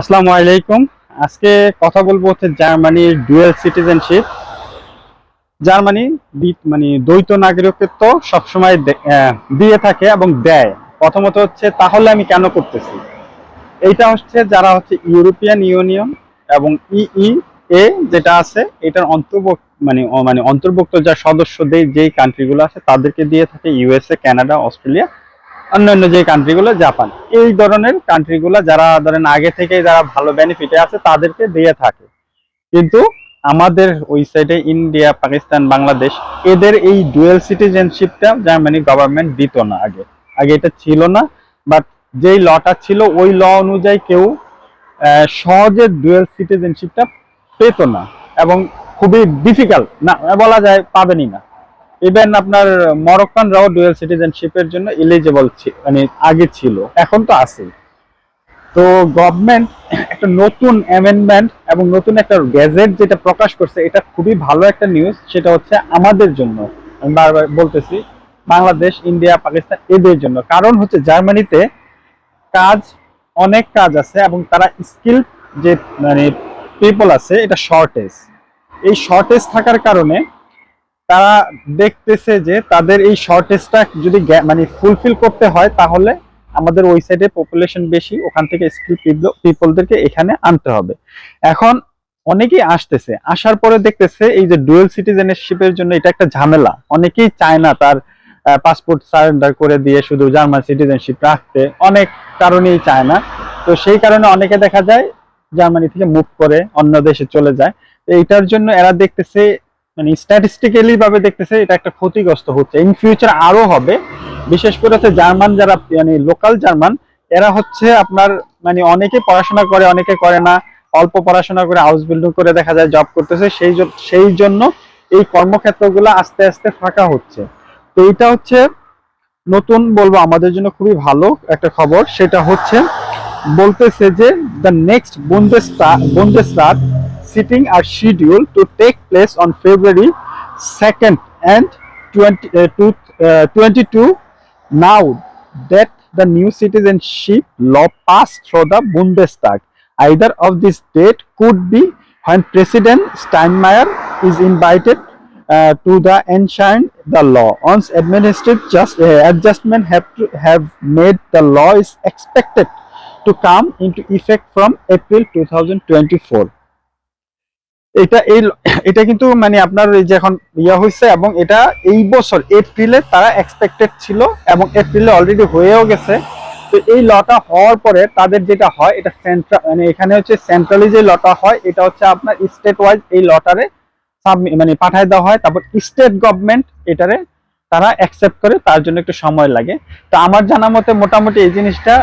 আসসালামু আলাইকুম। আজকে কথা বলব হচ্ছে জার্মানির ডুয়েল সিটিজেনশিপ জার্মানি মানে দ্বৈত নাগরিকত্ব সবসময় দিয়ে থাকে এবং দেয়। প্রথমত হচ্ছে, তাহলে আমি কেন করতেছি? এইটা হচ্ছে যারা হচ্ছে ইউরোপিয়ান ইউনিয়ন এবং ইই এ যেটা আছে, এটার অন্তর্ভুক্ত মানে মানে অন্তর্ভুক্ত যা সদস্যদের যেই কান্ট্রিগুলো আছে, তাদেরকে দিয়ে থাকে ইউএসএ কানাডা অস্ট্রেলিয়া অন্যান্য যে কান্ট্রিগুলো জাপান এই ধরনের কান্ট্রিগুলো যারা ধরেন আগে থেকে যারা ভালো বেনিফিটে আছে, তাদেরকে দিয়ে থাকে। কিন্তু আমাদের ওই সাইডে ইন্ডিয়া পাকিস্তান বাংলাদেশ এদের এই ডুয়েল সিটিজেনশিপটা জার্মানি গভর্নমেন্ট দিত না আগে। আগে এটা ছিল না বাট যেই লটা ছিল, ওই ল অনুযায়ী কেউ সহজে ডুয়েল সিটিজেনশিপটা পেত না। এবং খুবই ডিফিকাল্ট না, বলা যায় পাবেনই না। ইভেন আপনার মরক্কানরাও ডুয়েল সিটিজেনশিপের জন্য এলিজিবল মানে আগে ছিল, এখন তো আছে। তো গভর্নমেন্ট একটা নতুন অ্যামেন্ডমেন্ট এবং নতুন একটা গ্যাজেট যেটা প্রকাশ করছে, এটা খুবই ভালো একটা নিউজ সেটা হচ্ছে আমাদের জন্য। আমি বারবার বলতেছি, বাংলাদেশ ইন্ডিয়া পাকিস্তান এদের জন্য। কারণ হচ্ছে জার্মানিতে কাজ, অনেক কাজ আছে এবং তারা স্কিল যে মানে পিপল আছে, এটা শর্টেজ এই শর্টেজ থাকার কারণে তারা দেখতেছে যে তাদের এই শর্টেজটা যদি মানে ফুলফিল করতে হয়, তাহলে আমাদের ওই সাইডে পপুলেশন বেশি, ওখান থেকে স্কিল পিপলদেরকে এখানে আনতে হবে। এখন অনেকেই আসতেছে, আসার পরে দেখতেছে এই যে ডুয়েল সিটিজেনশিপের জন্য এটা একটা ঝামেলা। অনেকেই চায় না তার পাসপোর্ট সারেন্ডার করে দিয়ে শুধু জার্মান সিটিজেনশিপ রাখতে, অনেক কারণেই চায় না। তো সেই কারণে অনেকে দেখা যায় জার্মানি থেকে মুভ করে অন্য দেশে চলে যায়। এইটার জন্য এরা দেখতেছে মানে স্ট্যাটিস্টিক্যালি ভাবে দেখতেছে এটা একটা ক্ষতিগ্রস্ত হচ্ছে। ইন ফিউচার আরও হবে। বিশেষ করে হচ্ছে জার্মান যারা মানে লোকাল জার্মান, এরা হচ্ছে আপনার মানে অনেকে পড়াশোনা করে, অনেকে করে না। অল্প পড়াশোনা করে হাউস বিল্ডিং করে দেখা যায় জব করতেছে। সেই সেই জন্য এই কর্মক্ষেত্রগুলো আস্তে আস্তে ফাঁকা হচ্ছে। তো এটা হচ্ছে নতুন বলব, আমাদের জন্য খুবই ভালো একটা খবর। সেটা হচ্ছে বলতেছে যে the next Bundesrat sitting are scheduled to take place on February 2nd and 20, uh, two, uh, 22 now that the new citizenship law passed through the Bundestag. Either of this date could be when President Steinmeier is invited uh, to the enshrine the law. Once administrative just, uh, adjustment have to have made the law is expected to come into effect from April 2024. এটা এই এটা কিন্তু মানে আপনার যে এখন ইয়া হয়েছে এবং এটা এই বছর এপ্রিলে তারা এক্সপেক্টেড ছিল এবং এপ্রিলে অলরেডি হয়েও গেছে। তো এই লটা হওয়ার পরে তাদের যেটা হয়, এটা সেন্ট্রাল মানে এখানে হচ্ছে সেন্ট্রালি যে লটা হয়, এটা হচ্ছে আপনার স্টেট ওয়াইজ এই লটারে মানে পাঠায় দেওয়া হয়। তারপর স্টেট গভর্নমেন্ট এটারে তারা অ্যাকসেপ্ট করে, তার জন্য একটু সময় লাগে। তো আমার জানা মতে মোটামুটি এই জিনিসটা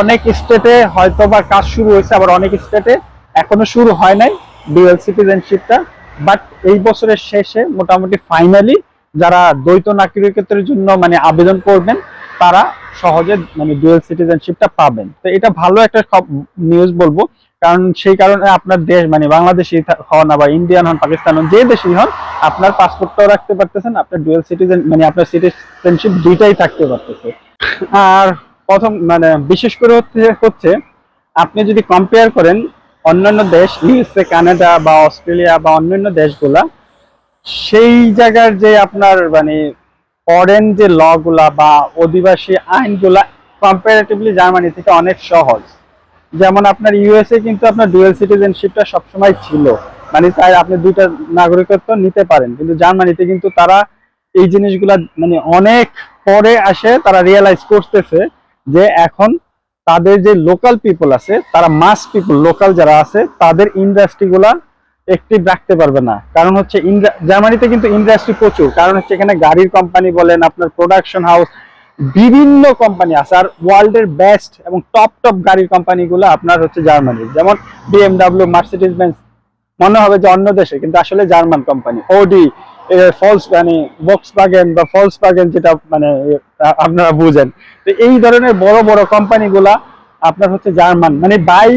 অনেক স্টেটে হয়তো বা কাজ শুরু হয়েছে, আবার অনেক স্টেটে এখনও শুরু হয় নাই। ডুয়েল সিটিজেনশিপটা বাট এই বছরের শেষে মোটামুটি ফাইনালি যারা দ্বৈত নাগরিকত্বের জন্য মানে আবেদন করবেন, তারা সহজে মানে ডুয়েল সিটিজেনশিপটা পাবেন। তো এটা ভালো একটা নিউজ বলব, কারণ সেই কারণে আপনার দেশ মানে বাংলাদেশি হন আবার ইন্ডিয়ান হন, পাকিস্তান হন, যে দেশই হন, আপনার পাসপোর্টটাও রাখতে পারতেছেন, আপনার ডুয়েল সিটিজেন মানে আপনার সিটিজেনশিপ দুইটাই থাকতে পারতেছে। আর প্রথম মানে বিশেষ করে হচ্ছে হচ্ছে, আপনি যদি কম্পেয়ার করেন অন্যান্য দেশ ইউএসএ কানাডা বা অস্ট্রেলিয়া বা অন্যান্য দেশগুলা, সেই জায়গার যে আপনার মানে ফরেন যে ল গুলা বা অধিবাসী আইনগুলা কম্পারেটিভলি জার্মানি থেকে অনেক সহজ। যেমন আপনার ইউএসএ কিন্তু আপনার ডুয়েল সিটিজেনশিপটা সবসময় ছিল। মানে তাই আপনি দুইটা নাগরিকত্ব নিতে পারেন, কিন্তু জার্মানিতে কিন্তু তারা এই জিনিসগুলা মানে অনেক পরে আসে, তারা রিয়েলাইজ করতেছে যে এখন তাদের যে লোকাল পিপল আছে, তারা মাস পিপল লোকাল যারা আছে, তাদের ইন্ডাস্ট্রি গুলা একটিভ রাখতে পারবে না। কারণ হচ্ছে জার্মানিতে কিন্তু ইন্ডাস্ট্রি প্রচুর। কারণ হচ্ছে এখানে গাড়ির কোম্পানি বলেন, আপনার প্রোডাকশন হাউস বিভিন্ন কোম্পানি আছে। আর ওয়ার্ল্ডের বেস্ট এবং টপ টপ গাড়ির কোম্পানি কোম্পানিগুলো আপনার হচ্ছে জার্মানির যেমন বিএমডাব্লিউ মার্সিডিজ বেঞ্চ মনে হবে যে অন্য দেশে, কিন্তু আসলে জার্মান কোম্পানি ওডি ফলস মানে বক্স বাগেন বা ফলস বাগেন যেটা মানে আপনারা বুঝেন। তো এই ধরনের বড় বড় কোম্পানিগুলা আপনার হচ্ছে জার্মান মানে বাই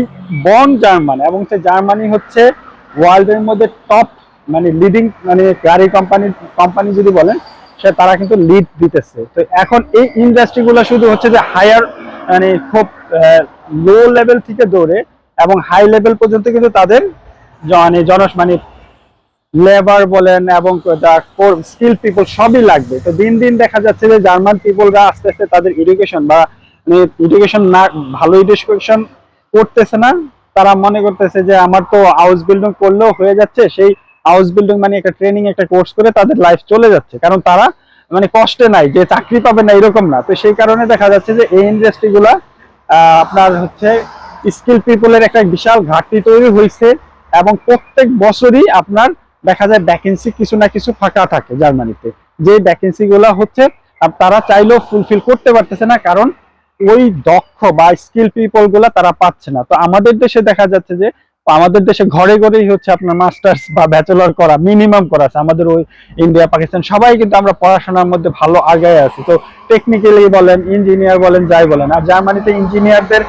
বন জার্মান এবং হচ্ছে জার্মানি হচ্ছে ওয়ার্ল্ডের মধ্যে টপ মানে লিডিং মানে গাড়ি কোম্পানি কোম্পানি যদি বলেন, সে তারা কিন্তু লিড দিতেছে। তো এখন এই ইন্ডাস্ট্রিগুলো শুধু হচ্ছে যে হায়ার মানে খুব লো লেভেল থেকে দৌড়ে এবং হাই লেভেল পর্যন্ত কিন্তু তাদের মানে জন মানে লেবার বলেন এবং স্কিল পিপল সবই লাগবে। তো দিন দিন দেখা যাচ্ছে যে জার্মান পিপলরা আস্তে আস্তে তাদের এডুকেশন বা মানে এডুকেশন না ভালো এডুকেশন করতেছে না। তারা মনে করতেছে যে আমার তো হাউস বিল্ডিং করলেও হয়ে যাচ্ছে, সেই হাউস বিল্ডিং মানে একটা ট্রেনিং একটা কোর্স করে তাদের লাইফ চলে যাচ্ছে। কারণ তারা মানে কষ্টে নাই, যে চাকরি পাবে না, এরকম না। তো সেই কারণে দেখা যাচ্ছে যে এই ইন্ডাস্ট্রি গুলা আপনার হচ্ছে স্কিল পিপলের একটা বিশাল ঘাটতি তৈরি হয়েছে এবং প্রত্যেক বছরই আপনার দেখা যায় ভ্যাকেন্সি কিছু না কিছু ফাঁকা থাকে জার্মানিতে। যে ভ্যাকেন্সি গুলা হচ্ছে তারা চাইলেও ফুলফিল করতে পারতেছে না, কারণ ওই দক্ষ বা স্কিল পিপলগুলা তারা পাচ্ছে না। তো আমাদের দেশে দেখা যাচ্ছে যে, আমাদের দেশে ঘরে ঘরেই হচ্ছে আপনার মাস্টার্স বা ব্যাচেলর করা মিনিমাম করা আছে। আমাদের ওই ইন্ডিয়া পাকিস্তান সবাই কিন্তু আমরা পড়াশোনার মধ্যে ভালো আগায় আছি। তো টেকনিক্যালি বলেন ইঞ্জিনিয়ার বলেন, যাই বলেন, আর জার্মানিতে ইঞ্জিনিয়ারদের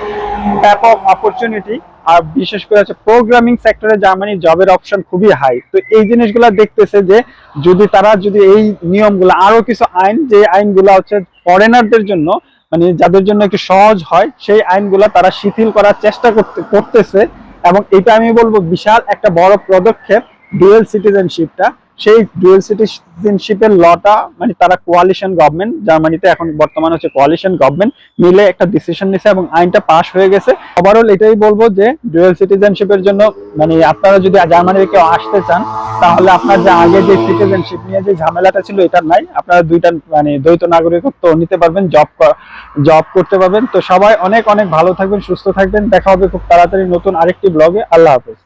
ব্যাপক অপরচুনিটি আর বিশেষ করে হচ্ছে প্রোগ্রামিং সেক্টরে জার্মানি জবের অপশন খুবই হাই তো এই জিনিসগুলো দেখতেছে যে যদি তারা যদি এই নিয়মগুলো আরও কিছু আইন, যে আইনগুলো হচ্ছে ফরেনারদের জন্য মানে যাদের জন্য একটু সহজ হয়, সেই আইনগুলো তারা শিথিল করার চেষ্টা করতে করতেছে। এবং এটা আমি বলব বিশাল একটা বড় পদক্ষেপ ডুয়েল সিটিজেনশিপটা সেই ডুয়েল সিটিজেনশিপের লটা মানে তারা কোয়ালিশন গভর্নমেন্ট জার্মানিতে এখন বর্তমানে হচ্ছে কোয়ালিশন গভর্নমেন্ট মিলে একটা ডিসিশন নিছে এবং আইনটা পাস হয়ে গেছে। ওভারঅল এটাই বলব যে ডুয়েল সিটিজেনশিপের জন্য মানে আপনারা যদি জার্মানিতে কেউ আসতে চান, তাহলে আপনার যে আগে যে সিটিজেনশিপ নিয়ে যে ঝামেলাটা ছিল এটা নাই। আপনারা দুইটা মানে দ্বৈত নাগরিকত্ব নিতে পারবেন জব জব করতে পারবেন। তো সবাই অনেক অনেক ভালো থাকবেন, সুস্থ থাকবেন। দেখা হবে খুব তাড়াতাড়ি নতুন আরেকটি ব্লগে আল্লাহ হাফেজ।